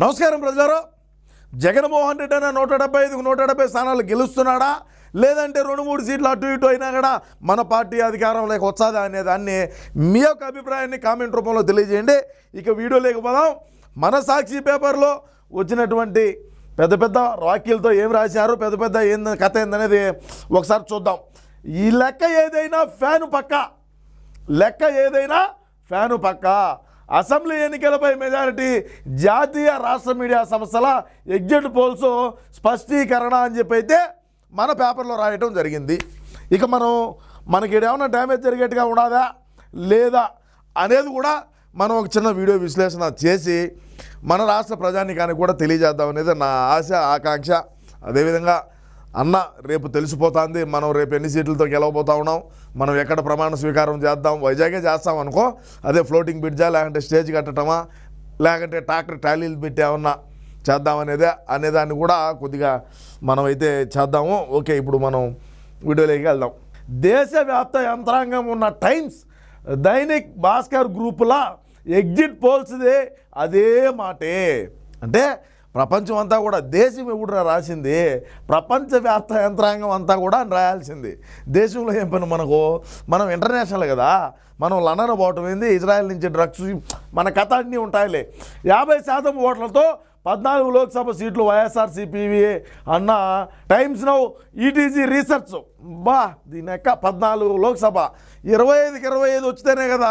నమస్కారం ప్రజలారా. జగన్మోహన్ రెడ్డి అనే నూట డెబ్బై ఐదుకు నూట డెబ్బై స్థానాలు గెలుస్తున్నాడా? లేదంటే రెండు మూడు సీట్లు అటు ఇటు అయినా కూడా మన పార్టీ అధికారంలోకి వచ్చాదా అనే దాన్ని మీ యొక్క అభిప్రాయాన్ని కామెంట్ రూపంలో తెలియజేయండి. ఇక వీడియో లేకపోదాం. మన సాక్షి పేపర్లో వచ్చినటువంటి పెద్ద పెద్ద రాకీలతో ఏం రాశారు? పెద్ద పెద్ద ఏంది కథ ఏందనేది ఒకసారి చూద్దాం. ఈ లెక్క ఏదైనా ఫ్యాను పక్క. లెక్క ఏదైనా ఫ్యాను పక్క. అసెంబ్లీ ఎన్నికలపై మెజారిటీ జాతీయ రాష్ట్ర మీడియా సంస్థల ఎగ్జిట్ పోల్స్ స్పష్టీకరణ అని చెప్పి అయితే మన పేపర్లో రాయటం జరిగింది. ఇక మనం మనకి ఏమైనా డ్యామేజ్ జరిగేట్టుగా ఉండదా లేదా అనేది కూడా మనం ఒక చిన్న వీడియో విశ్లేషణ చేసి మన రాష్ట్ర ప్రజానికానికి కూడా తెలియజేద్దాం అనేది నా ఆశ ఆకాంక్ష. అదేవిధంగా అన్న రేపు తెలిసిపోతుంది. మనం రేపు ఎన్ని సీట్లతో గెలవబోతా ఉన్నాం? మనం ఎక్కడ ప్రమాణ స్వీకారం చేద్దాం? వైజాగే చేస్తాం అనుకో అదే ఫ్లోటింగ్ బ్రిడ్జా లేకంటే స్టేజ్ కట్టడమా? లేకంటే ట్రాక్టర్ ట్యాలీలు పెట్టేమన్నా చేద్దామనేదే అనేదాన్ని కూడా కొద్దిగా మనం అయితే చేద్దాము. ఓకే ఇప్పుడు మనం వీడియోలోకి వెళ్దాం. దేశవ్యాప్త యంత్రాంగం ఉన్న టైమ్స్ దైనిక్ భాస్కర్ గ్రూపుల ఎగ్జిట్ పోల్స్దే అదే మాటే. అంటే ప్రపంచం అంతా కూడా దేశం ఎవడురా రాసింది? ప్రపంచవ్యాప్త యంత్రాంగం అంతా కూడా రాయాల్సింది. దేశంలో ఏం పని మనకు? మనం ఇంటర్నేషనల్ కదా. మనం లండన్ పోవటం ఏంది? ఇజ్రాయెల్ నుంచి డ్రగ్స్ మన కథ అన్నీ ఉంటాయిలే. యాభై శాతం ఓట్లతో పద్నాలుగు లోక్సభ సీట్లు వైఎస్ఆర్సీపీవి అన్న టైమ్స్ నౌ ఈటీజీ రీసెర్చ్. బా దీని యొక్క పద్నాలుగు లోక్సభ. ఇరవై ఐదుకి ఇరవై ఐదు వచ్చితేనే కదా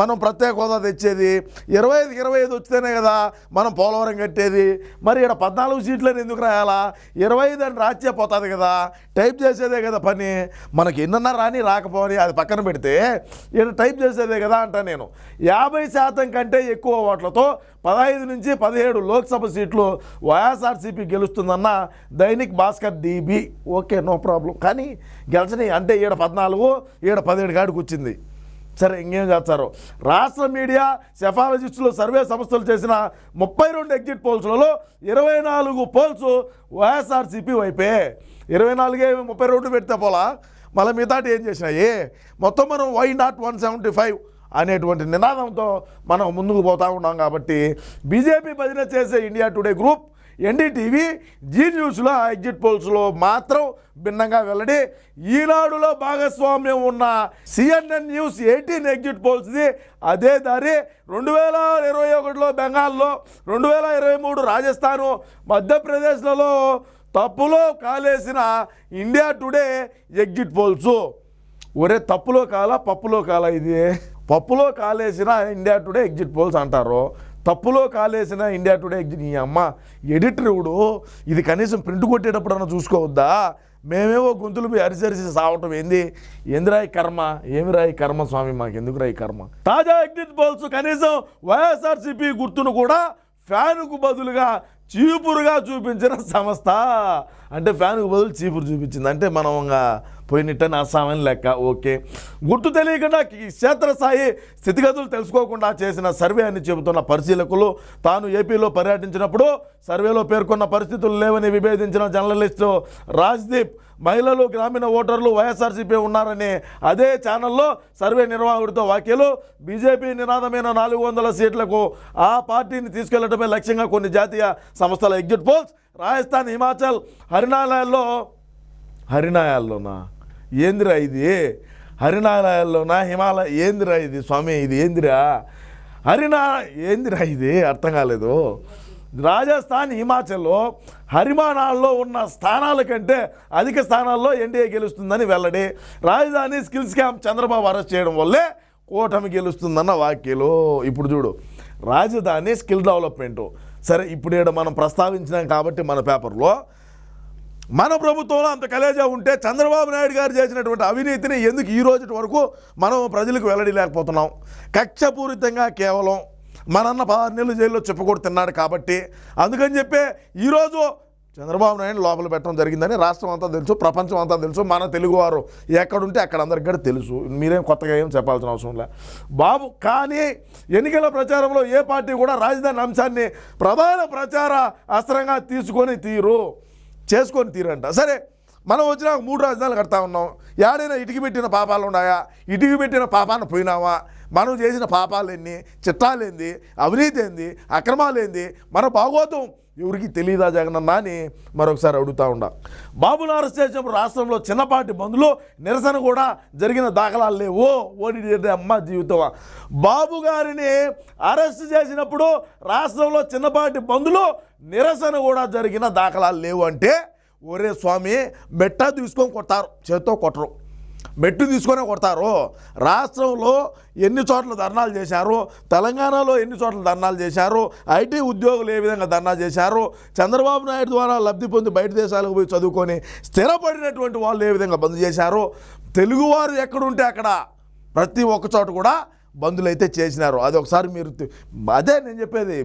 మనం ప్రత్యేక హోదా తెచ్చేది. ఇరవై ఐదుకి ఇరవై ఐదు వచ్చితేనే కదా మనం పోలవరం కట్టేది. మరి ఇక్కడ పద్నాలుగు సీట్లను ఎందుకు రాయాలా? ఇరవై ఐదు అని రాచే పోతుంది కదా. టైప్ చేసేదే కదా పని. మనకి ఎన్నన్నా రాని రాకపోని అది పక్కన పెడితే ఇక్కడ టైప్ చేసేదే కదా అంటా నేను. యాభై శాతం కంటే ఎక్కువ ఓట్లతో పదహైదు నుంచి పదిహేడు లోక్సభ సీట్లు YSRCP గెలుస్తుందన్న Dainik Bhaskar DB okay no problem. కానీ గెలిచినాయి అంటే ఈడ పద్నాలుగు ఈడ పదిహేడు కాడికి వచ్చింది. సరే ఇంకేం చేస్తారు? రాష్ట్ర మీడియా సెఫాలజిస్టులు సర్వే సంస్థలు చేసిన ముప్పై రెండు ఎగ్జిట్ పోల్స్లలో ఇరవై నాలుగు పోల్స్ వైఎస్ఆర్సీపీ వైపే. ఇరవై నాలుగే ముప్పై రెండు పెడితే పోలా? మళ్ళీ మిగతాటి ఏం చేసినాయి? మొత్తం మనం why not one seventy five అనేటువంటి నినాదంతో మనం ముందుకు పోతూ ఉన్నాం కాబట్టి బీజేపీ భజన చేసే India Today group NDTV Zee న్యూస్లో ఎగ్జిట్ పోల్స్లో మాత్రం భిన్నంగా వెల్లడి ఈనాడులో భాగస్వామ్యం ఉన్న సిఎన్ఎన్ న్యూస్ ఎయిటీన్ ఎగ్జిట్ పోల్స్ది అదే దారి రెండు వేల ఇరవై ఒకటిలో బెంగాల్లో రెండు వేల ఇరవై మూడు రాజస్థాను మధ్యప్రదేశ్లలో తప్పులో కాలేసిన ఇండియా టుడే ఎగ్జిట్ పోల్స్. ఒరే తప్పులో కాల పప్పులో కాల ఇది? పప్పులో కాలేసిన ఇండియా టుడే ఎగ్జిట్ పోల్స్ అంటారు తప్పులో కాలేసిన ఇండియా టుడే ఎగ్జిట్ ఈ అమ్మ ఎడిటర్ ఇది కనీసం ప్రింట్ కొట్టేటప్పుడన్నా చూసుకోవద్దా? మేమేవో గొంతులు పోయి అరిసరిసి సావటం ఏంది? ఏందిరా ఈ కర్మ? ఏమిరా ఈ కర్మ స్వామి? మాకు ఎందుకు ఈ కర్మ? తాజా ఎగ్జిట్ పోల్స్ కనీసం వైఎస్ఆర్సీపీ గుర్తును కూడా ఫ్యానుకు బదులుగా చీపురుగా చూపించిన సంస్థ. అంటే ఫ్యాన్కు బదులు చీపురు చూపించింది. అంటే మనం పోయినట్ట నా సామాన్ లెక్క. ఓకే. గుర్తు తెలియకుండా ఈ క్షేత్రస్థాయి స్థితిగతులు తెలుసుకోకుండా చేసిన సర్వే అని చెబుతున్న పరిశీలకులు తాను ఏపీలో పర్యటించినప్పుడు సర్వేలో పేర్కొన్న పరిస్థితులు లేవని విభేదించిన జర్నలిస్టు రాజ్దీప్ మహిళలు గ్రామీణ ఓటర్లు వైఎస్ఆర్సీపీ ఉన్నారని అదే ఛానల్లో సర్వే నిర్వాహకుడితో వ్యాఖ్యలు. బీజేపీ నినాదమైన నాలుగు వందల సీట్లకు ఆ పార్టీని తీసుకెళ్ళడమే లక్ష్యంగా కొన్ని జాతీయ సంస్థల ఎగ్జిట్ పోల్స్. రాజస్థాన్ హిమాచల్ హరియాణాల్లో హరినాయాల్లోనా ఏందిరా ఇది? హరినాలయాల్లోనా హిమాలయ ఏందిరా ఇది స్వామి? ఇది ఏందిరా? హరినా ఏందిరా ఇది? అర్థం కాలేదు. రాజస్థాన్ హిమాచల్లో హరిమానాల్లో ఉన్న స్థానాల కంటే అధిక స్థానాల్లో ఎన్డీఏ గెలుస్తుందని వెల్లడి. రాజధాని స్కిల్స్ క్యాంప్ చంద్రబాబు అరెస్ట్ చేయడం వల్లే కూటమి గెలుస్తుందన్న వాక్యలు ఇప్పుడు చూడు రాజధాని స్కిల్ డెవలప్మెంటు. సరే ఇప్పుడు ఈడ మనం ప్రస్తావించినాం కాబట్టి మన పేపర్లో మన ప్రభుత్వంలో అంత కలేజా ఉంటే చంద్రబాబు నాయుడు గారు చేసినటువంటి అవినీతిని ఎందుకు ఈ రోజు వరకు మనం ప్రజలకు వెల్లడి లేకపోతున్నాం కక్షపూరితంగా కేవలం మనన్న పదహారు నెలలు జైల్లో చెప్పుకొని తిన్నాడు కాబట్టి అందుకని చెప్పే ఈరోజు చంద్రబాబు నాయుడు లోపల పెట్టడం జరిగిందని రాష్ట్రం అంతా తెలుసు ప్రపంచం అంతా తెలుసు మన తెలుగువారు ఎక్కడుంటే అక్కడ అందరికి కూడా తెలుసు. మీరేం కొత్తగా ఏం చెప్పాల్సిన అవసరం లే. బాబు కానీ ఎన్నికల ప్రచారంలో ఏ పార్టీ కూడా రాజధాని అంశాన్ని ప్రధాన ప్రచార అస్త్రంగా తీసుకొని తీరు. చేసుకొని తీరంట. సరే మనం వచ్చినాక మూడు రాజధానులు కడతా ఉన్నాం. ఏడైనా ఇటుకి పెట్టిన పాపాలు ఉన్నాయా? ఇటుకి పెట్టిన పాపాన్ని పోయినావా? మనం చేసిన పాపాలేంది చిట్టాలేంది? అవినీతి ఏంది అక్రమాలేంది? మన భాగోతం ఎవరికి తెలియదా జగనన్న అని మరొకసారి అడుగుతా ఉండా. బాబును అరెస్ట్ చేసినప్పుడు రాష్ట్రంలో చిన్నపాటి బంధులో నిరసన కూడా జరిగిన దాఖలాలు లేవు. ఓడి అమ్మ జీవితం బాబు గారిని అరెస్ట్ చేసినప్పుడు రాష్ట్రంలో చిన్నపాటి బంధులో నిరసన కూడా జరిగిన దాఖలాలు లేవు అంటే ఒరే స్వామి మెట్ట తీసుకొని కొట్టారు చేత్తో కొట్టరు. మెట్టు తీసుకొని కొడతారు. రాష్ట్రంలో ఎన్ని చోట్ల ధర్నాలు చేశారు? తెలంగాణలో ఎన్ని చోట్ల ధర్నాలు చేశారు? ఐటీ ఉద్యోగులు ఏ విధంగా ధర్నా చేశారు? చంద్రబాబు నాయుడు ద్వారా లబ్ధి పొంది బయట దేశాలకు పోయి చదువుకొని స్థిరపడినటువంటి వాళ్ళు ఏ విధంగా బంద్ చేశారు? తెలుగువారు ఎక్కడుంటే అక్కడ ప్రతి ఒక్క చోట కూడా బంధులు అయితే చేసినారు. అది ఒకసారి మీరు అదే నేను చెప్పేది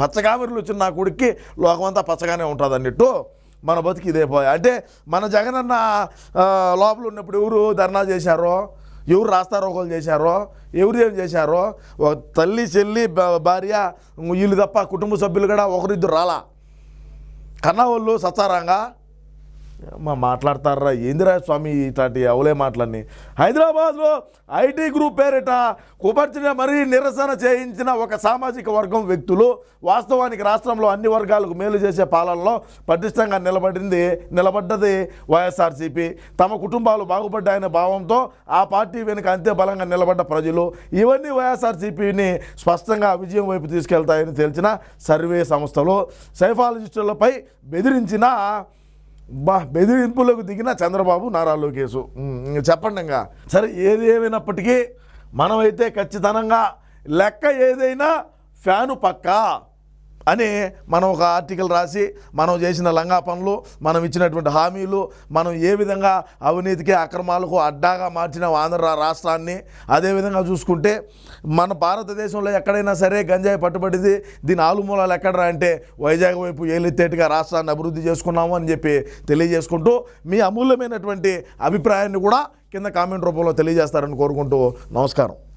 పచ్చకామెరులు వచ్చిన నా కొడుక్కి లోకమంతా పచ్చగానే ఉంటుంది అన్నట్టు మన బతికి ఇదే పోయా. అంటే మన జగనన్న లోపల ఉన్నప్పుడు ఎవరు ధర్నా చేశారో ఎవరు రాస్తారోకలు చేశారో ఎవరు ఏం చేశారో ఒక తల్లి చెల్లి భార్య వీళ్ళు తప్ప కుటుంబ సభ్యులు కూడా ఒకరిద్దరు రాలా. కన్నవాళ్ళు సత్సారంగా మా మాట్లాడతారా? ఏందిరా స్వామి ఇట్లాంటి అవలే మాటలన్నీ? హైదరాబాద్లో ఐటీ గ్రూప్ పేరిట కుపర్చిన మరీ నిరసన చేయించిన ఒక సామాజిక వర్గం వ్యక్తులు వాస్తవానికి రాష్ట్రంలో అన్ని వర్గాలకు మేలు చేసే పాలనలో పటిష్టంగా నిలబడింది నిలబడ్డది వైఎస్ఆర్సీపీ. తమ కుటుంబాలు బాగుపడ్డాయనే భావంతో ఆ పార్టీ వెనుక అంతే బలంగా నిలబడ్డ ప్రజలు ఇవన్నీ వైఎస్ఆర్సీపీని స్పష్టంగా విజయం వైపు తీసుకెళ్తాయని తెలిసిన సర్వే సంస్థలు. సైఫాలజిస్టులపై బెదిరించిన బా బెదిరింపులకు దిగిన చంద్రబాబు నారా లోకేష్ చెప్పండి ఇంకా. సరే ఏది ఏమైనప్పటికీ మనమైతే ఖచ్చితంగా లెక్క ఏదైనా ఫ్యాను పక్కా. అని మనం ఒక ఆర్టికల్ రాసి మనం చేసిన లంగా పనులు మనం ఇచ్చినటువంటి హామీలు మనం ఏ విధంగా అవినీతికి అక్రమాలకు అడ్డాగా మార్చిన ఆంధ్ర రాష్ట్రాన్ని అదేవిధంగా చూసుకుంటే మన భారతదేశంలో ఎక్కడైనా సరే గంజాయి పట్టుబడింది దీని ఆలుమూలాలు ఎక్కడరా అంటే వైజాగ్ వైపు ఏలెత్తేట్టుగా రాష్ట్రాన్ని అభివృద్ధి చేసుకున్నాము అని చెప్పి తెలియజేసుకుంటూ మీ అమూల్యమైనటువంటి అభిప్రాయాన్ని కూడా కింద కామెంట్ రూపంలో తెలియజేస్తారని కోరుకుంటూ నమస్కారం.